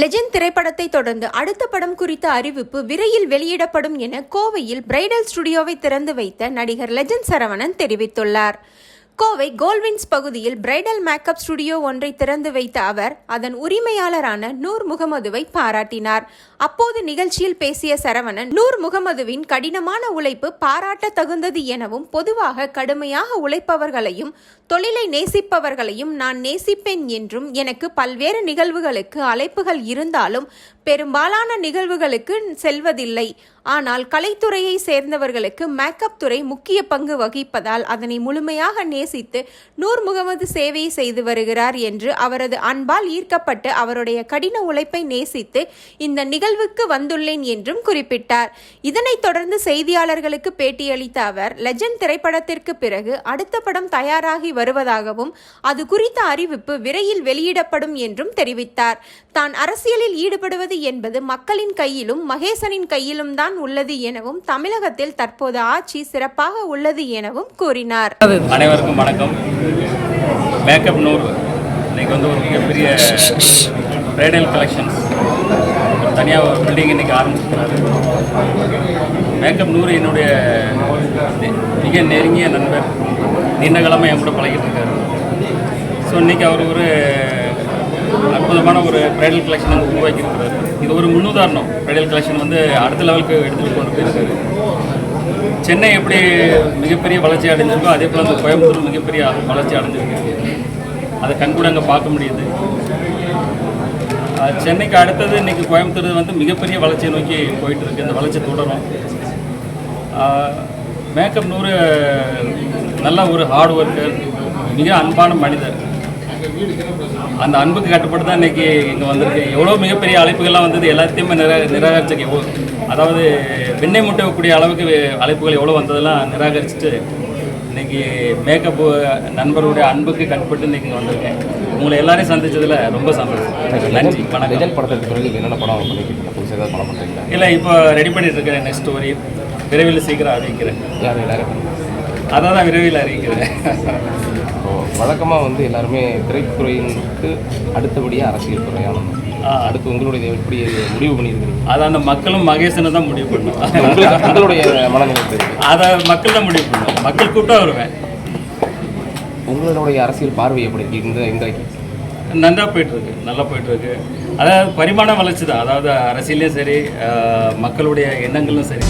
Legend திரைப்படத்தை தொடர்ந்து அடுத்த படம் குறித்த அறிவிப்பு விரைவில் வெளியிடப்படும் என கோவையில் பிரைடல் ஸ்டுடியோவை திறந்து வைத்த நடிகர் லெஜெண்ட் சரவணன் தெரிவித்துள்ளார். கோவை கோல்வின்ஸ் பகுதியில் பிரைடல் மேக்கப் ஸ்டுடியோ ஒன்றை திறந்து வைத்த அவர் அதன் உரிமையாளரான நூர் முகமதுவை பாராட்டினார். அப்போது நிகழ்ச்சியில் பேசிய சரவணன் நூர் முகமதுவின் கடினமான உழைப்பு பாராட்ட தகுந்தது எனவும் பொதுவாக கடுமையாக உழைப்பவர்களையும் தொழிலை நேசிப்பவர்களையும் நான் நேசிப்பேன் என்றும் எனக்கு பல்வேறு நிகழ்வுகளுக்கு அழைப்புகள் இருந்தாலும் பெரும்பாலான நிகழ்வுகளுக்கு செல்வதில்லை. ஆனால் கலைத்துறையை சேர்ந்தவர்களுக்கு மேக்கப் துறை முக்கிய பங்கு வகிப்பதால் அதனை முழுமையாக நேசித்து நூர் முகமது சேவை செய்து வருகிறார் என்று அவரது அன்பால் ஈர்க்கப்பட்டு அவருடைய கடின உழைப்பை நேசித்து இந்த நிகழ்வுக்கு வந்துள்ளேன் என்றும் குறிப்பிட்டார். இதனைத் தொடர்ந்து செய்தியாளர்களுக்கு பேட்டியளித்த அவர் லெஜண்ட் திரைப்படத்திற்கு பிறகு அடுத்த படம் தயாராகி வருவதாகவும் அது குறித்த அறிவிப்பு விரைவில் வெளியிடப்படும் என்றும் தெரிவித்தார். தான் அரசியலில் ஈடுபடுவது என்பது மக்களின் கையிலும் மகேசனின் கையிலும் தான் உள்ளது எனவும் தமிழகத்தில் தற்போது ஆட்சி சிறப்பாக உள்ளது எனவும் கூறினார். அனைவருக்கும் வணக்கம். மேக்கப் நூல் இன்னைக்கு வந்து ஒரு மிகப்பெரிய பிரைடல் கலெக்ஷன்ஸ் தனியாக ஒரு பில்டிங் இன்னைக்கு ஆரம்பிச்சிருக்கிறாரு மேக்கப் நூறு என்னுடைய மிக நெருங்கிய நண்பர். நீண்ட காலமாக என் கூட பழகிட்டு இருக்காரு. ஸோ இன்னைக்கு அவர் ஒரு அற்புதமான ஒரு பிரைடல் கலெக்ஷன் வந்து உருவாக்கியிருக்கிறாரு. இது ஒரு முன்னுதாரணம். பிரைடல் கலெக்ஷன் வந்து அடுத்த லெவலுக்கு எடுத்துகிட்டு கொண்டு போயிருக்காரு சென்னை எப்படி மிகப்பெரிய வளர்ச்சி அடைஞ்சிருக்கோ அதே போல் அந்த கோயம்புத்தூர் மிகப்பெரிய வளர்ச்சி அடைஞ்சிருக்கு. அதை கண்கூட அங்கே பார்க்க முடியுது. சென்னைக்கு அடுத்தது இன்றைக்கி கோயம்புத்தூர் வந்து மிகப்பெரிய வளர்ச்சியை நோக்கி போயிட்டு இருக்கு வளர்ச்சி தொடரும். மேக்கப் நூறு நல்ல ஒரு ஹார்ட் ஒர்க்கர் மிக அன்பான மனிதர். அந்த அன்புக்கு கட்டுப்பட்டு தான் இன்னைக்கு இங்கே வந்திருக்கு. எவ்வளோ மிகப்பெரிய அழைப்புகள்லாம் வந்தது எல்லாத்தையுமே நிரா நிராகரிச்சிருக்கு எவ்வளோ அதாவது வெண்ணெய் முட்டக்கூடிய அளவுக்கு அழைப்புகள் எவ்வளோ வந்ததெல்லாம் நிராகரிச்சுட்டு இன்னைக்கு மேக்கப் நண்பருடைய அன்புக்கு கட்டுப்பட்டு இன்னைக்கு இங்கே வந்திருக்கேன். உங்களை எல்லாரையும் சந்திச்சதுல ரொம்ப சந்தோஷம். நன்றி வணக்கம். லெஜண்ட் படத்துக்கு பிறகு என்னென்ன படம் பண்ணிக்கிறீங்க? புதுசாக ஏதாவது படம் பண்ணுறீங்களா இல்லை இப்போ ரெடி பண்ணிட்டு இருக்கேன் நெக்ஸ்ட் ஸ்டோரி விரைவில் சீக்கிரம் அறிவிக்கிறேன். அதான் தான் விரைவில் அறிவிக்கிறேன். வழக்கமாக வந்து எல்லாருமே திரைத்துறையினுக்கு அடுத்தபடியாக அரசியல் துறையானது. ஆ. அடுத்து உங்களுடைய எப்படி முடிவு பண்ணியிருக்கிறீங்க? அதை அந்த மக்களும் மகேசனை தான் முடிவு உங்களுக்கு உங்களுடைய மனநிலை? அதை மக்கள் தான் முடிவு பண்ணும் மக்கள் கூட்டம் வருவேன். உங்களுடைய அரசியல் பார்வை எப்படி இருக்கு? இந்த இன்றைக்கு நன்றா போயிட்டுருக்கு. நல்லா போயிட்டுருக்கு. அதாவது பரிமாண வளர்ச்சி தான். அதாவது அரசியலையும் சரி மக்களுடைய எண்ணங்களும் சரி.